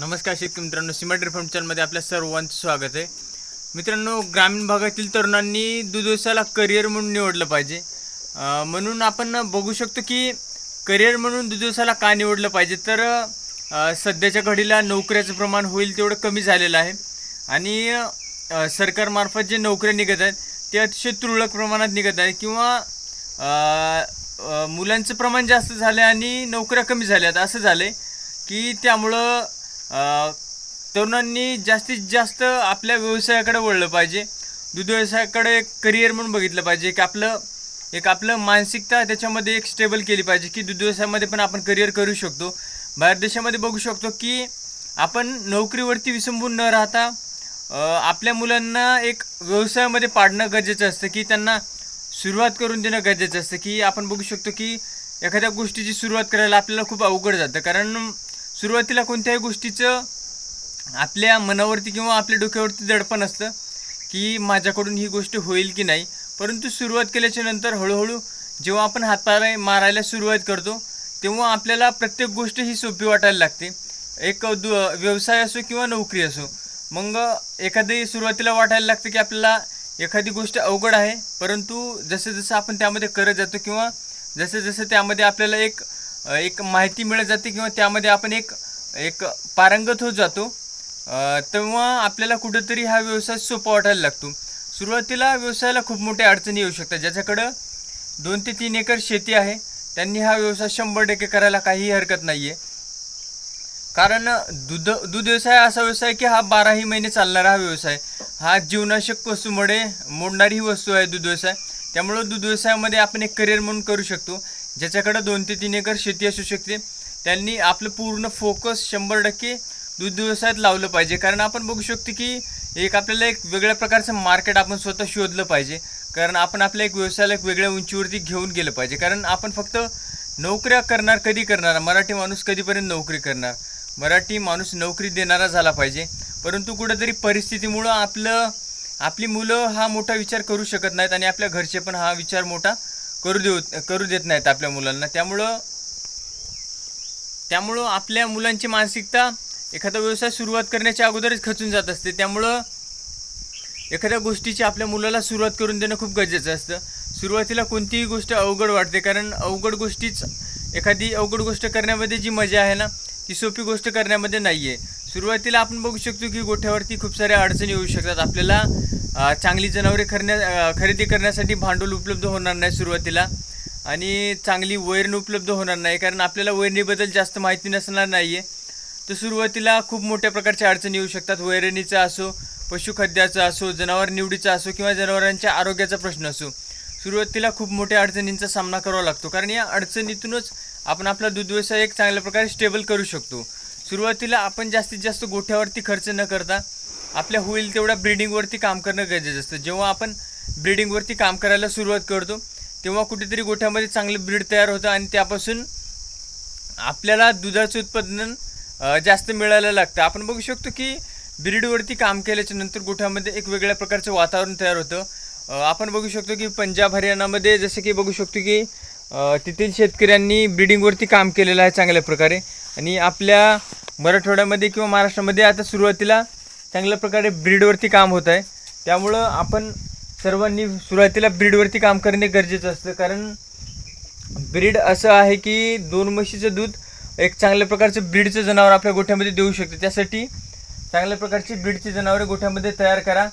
नमस्कार शेतकरी मित्रांनो सिमेंट फंड चॅनलमध्ये आपल्या सर्वांचं स्वागत आहे. मित्रांनो ग्रामीण भागातील तरुणांनी दुधोसाला करिअर म्हणून निवडलं पाहिजे. म्हणून आपण बघू शकतो की करिअर म्हणून दुधोसाला का निवडलं पाहिजे? तर सध्याच्या घडीला नोकऱ्याचं प्रमाण होईल तेवढं कमी झालेलं आहे. आणि सरकारमार्फत जे नोकऱ्या निघत आहेत ते अतिशय तुरळक प्रमाणात निघत आहे किंवा मुलांचं प्रमाण जास्त झालं आणि नोकऱ्या कमी झाल्यात. असं झालं आहे की त्यामुळं तरुणांनी जास्तीत जास्त आपल्या व्यवसायाकडे वळलं पाहिजे. दूध व्यवसायाकडे एक करिअर म्हणून बघितलं पाहिजे. की आपलं एक आपलं मानसिकता त्याच्यामध्ये एक स्टेबल केली पाहिजे की दूध व्यवसायामध्ये पण आपण करिअर करू शकतो. बाहेर देशामध्ये बघू शकतो की आपण नोकरीवरती विसंबून न राहता आपल्या मुलांना एक व्यवसायामध्ये पाडणं गरजेचं असतं की त्यांना सुरुवात करून देणं गरजेचं असतं की आपण बघू शकतो की एखाद्या गोष्टीची सुरुवात करायला आपल्याला खूप अवघड जातं. कारण सुरुवातीला कोणत्याही गोष्टीचं आपल्या मनावरती किंवा आपल्या डोक्यावरती दडपण असतं की माझ्याकडून ही गोष्ट होईल की नाही. परंतु सुरुवात केल्याच्यानंतर हळूहळू जेव्हा आपण हाताला मारायला सुरुवात करतो तेव्हा आपल्याला प्रत्येक गोष्ट ही सोपी वाटायला लागते. एक दु व्यवसाय असो किंवा नोकरी असो मग एखादी सुरुवातीला वाटायला लागतं की आपल्याला एखादी गोष्ट अवघड आहे परंतु जसं जसं आपण त्यामध्ये करत जातो किंवा जसं जसं त्यामध्ये आपल्याला एक एक माहिती मिळत जाते किंवा त्यामध्ये आपण एक एक पारंगत होत जातो. तेव्हा आपल्याला कुठंतरी हा व्यवसाय सोपा वाटायला लागतो. सुरुवातीला व्यवसायाला खूप मोठ्या अडचणी येऊ शकतात. ज्याच्याकडं दोन ते तीन एकर शेती आहे त्यांनी हा व्यवसाय शंभर टक्के करायला काहीही हरकत नाही आहे कारण दूध दूध व्यवसाय असा व्यवसाय की हा बाराही महिने चालणारा हा व्यवसाय. हा जीवनाशक वस्तूमुळे मोडणारी ही वस्तू आहे दूध व्यवसाय. त्यामुळं दूध व्यवसायामध्ये आपण एक करिअर म्हणून करू शकतो. ज्याच्याकडं दोन ते तीन एकर शेती असू शकते. त्यांनी आपलं पूर्ण फोकस शंभर टक्के दूध व्यवसायात लावलं पाहिजे. कारण आपण बघू शकतो की एक आपल्याला एक वेगळ्या प्रकारचं मार्केट आपण स्वतः शोधलं पाहिजे. कारण आपण आपल्या एक व्यवसायाला एक वेगळ्या उंचीवरती घेऊन गेलं पाहिजे. कारण आपण फक्त नोकऱ्या करणार कधी करणार? मराठी माणूस कधीपर्यंत नोकरी करणार? मराठी माणूस नोकरी देणारा झाला पाहिजे. परंतु कुठेतरी परिस्थितीमुळं आपलं आपली मुलं हा मोठा विचार करू शकत नाहीत आणि आपल्या घरचे पण हा विचार मोठा करू देऊ करू देत नाहीत आपल्या मुलांना. त्यामुळं त्यामुळं आपल्या मुलांची मानसिकता एखादा व्यवसाय सुरुवात करण्याच्या अगोदरच खचून जात असते. त्यामुळं एखाद्या गोष्टीची आपल्या मुलाला सुरुवात करून देणं खूप गरजेचं असतं. सुरुवातीला कोणतीही गोष्ट अवघड वाटते कारण अवघड गोष्टीच एखादी अवघड गोष्ट करण्यामध्ये जी मजा आहे ना ती सोपी गोष्ट करण्यामध्ये नाही आहे सुरुवातीला आपण बघू शकतो की गोठ्यावरती खूप साऱ्या अडचणी येऊ शकतात. आपल्याला चांगली जनावरे करण्या खरेदी करण्यासाठी भांडवल उपलब्ध होणार नाही सुरुवातीला आणि चांगली वैरण उपलब्ध होणार नाही कारण आपल्याला वैरणीबद्दल जास्त माहिती नसणार नाही आहे तर सुरुवातीला खूप मोठ्या प्रकारच्या अडचणी येऊ शकतात. वैरणीचा असो पशुखाद्याचा असो जनावर निवडीचा असो किंवा जनावरांच्या आरोग्याचा प्रश्न असो सुरुवातीला खूप मोठ्या अडचणींचा सामना करावा लागतो. कारण या अडचणीतूनच आपण आपला दूध व्यवसाय एक चांगल्या प्रकारे स्टेबल करू शकतो. सुरुवातीला आपण जास्तीत जास्त गोठ्यावरती खर्च न करता आपल्या होईल तेवढ्या ब्रीडिंगवरती काम करणं गरजेचं असतं. जेव्हा आपण ब्रीडिंगवरती काम करायला सुरुवात करतो तेव्हा कुठेतरी गोठ्यामध्ये चांगलं ब्रीड तयार होतं आणि त्यापासून आपल्याला दुधाचं उत्पादन जास्त मिळायला लागतं. आपण बघू शकतो की ब्रीडवरती काम केल्याच्यानंतर गोठ्यामध्ये एक वेगळ्या प्रकारचं वातावरण तयार होतं. आपण बघू शकतो की पंजाब हरियाणामध्ये जसं की बघू शकतो की तेथील शेतकऱ्यांनी ब्रीडिंगवरती काम केलेलं आहे चांगल्या प्रकारे. आणि आपल्या मराठवाड्यामध्ये किंवा महाराष्ट्रामध्ये आता सुरुवातीला चांगल्या प्रकारे ब्रीडवरती काम होत आहे. त्यामुळं आपण सर्वांनी सुरुवातीला ब्रीडवरती काम करणे गरजेचं असतं. कारण ब्रीड असं आहे की दोन म्हशीचं दूध एक चांगल्या प्रकारचं ब्रीडचं जनावर आपल्या गोठ्यामध्ये देऊ शकते. त्यासाठी चांगल्या प्रकारची ब्रीडची जनावरे गोठ्यामध्ये तयार करा.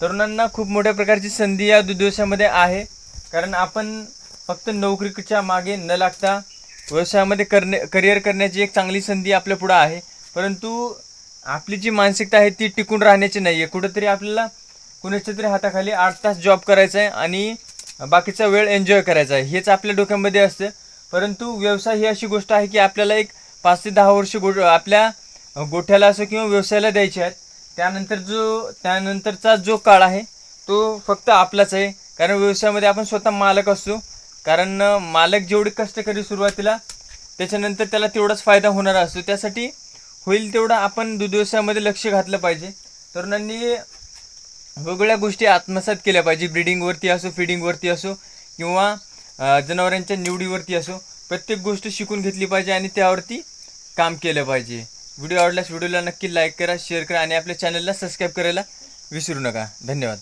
तरुणांना खूप मोठ्या प्रकारची संधी या दूध व्यवसायामध्ये आहे. कारण आपण फक्त नोकरीच्या मागे न लागता व्यवसायामध्ये करणे करिअर करण्याची एक चांगली संधी आपल्या पुढं आहे. परंतु आपली जी मानसिकता आहे ती टिकून राहण्याची नाही आहे कुठंतरी आपल्याला कुणाच्या तरी हाताखाली आठ तास जॉब करायचा आहे आणि बाकीचा वेळ एन्जॉय करायचा आहे हेच आपल्या डोक्यामध्ये असतं. परंतु व्यवसाय ही अशी गोष्ट आहे की आपल्याला एक पाच ते दहा वर्ष गो आपल्या गोठ्याला असो किंवा व्यवसायाला द्यायचे आहेत. त्यानंतर जो त्यानंतरचा जो काळ आहे तो फक्त आपलाच आहे. कारण व्यवसायामध्ये आपण स्वतः मालक असतो. कारण मालक जेवढे कष्ट करी सुरुवातीला त्याच्यानंतर त्याला तेवढाच फायदा होणार असतो. त्यासाठी होईल तेवढा आपण दूध व्यवसायामध्ये लक्ष घातलं पाहिजे. तरुणांनी वेगवेगळ्या गोष्टी आत्मसात केल्या पाहिजे. ब्रिडिंगवरती असो फिडिंगवरती असो किंवा जनावरांच्या निवडीवरती असो प्रत्येक गोष्ट शिकून घेतली पाहिजे आणि त्यावरती काम केलं पाहिजे. व्हिडिओ आवडल्यास व्हिडिओला नक्की लाईक करा शेअर करा आणि आपल्या चॅनलला सबस्क्राईब करायला विसरू नका. धन्यवाद.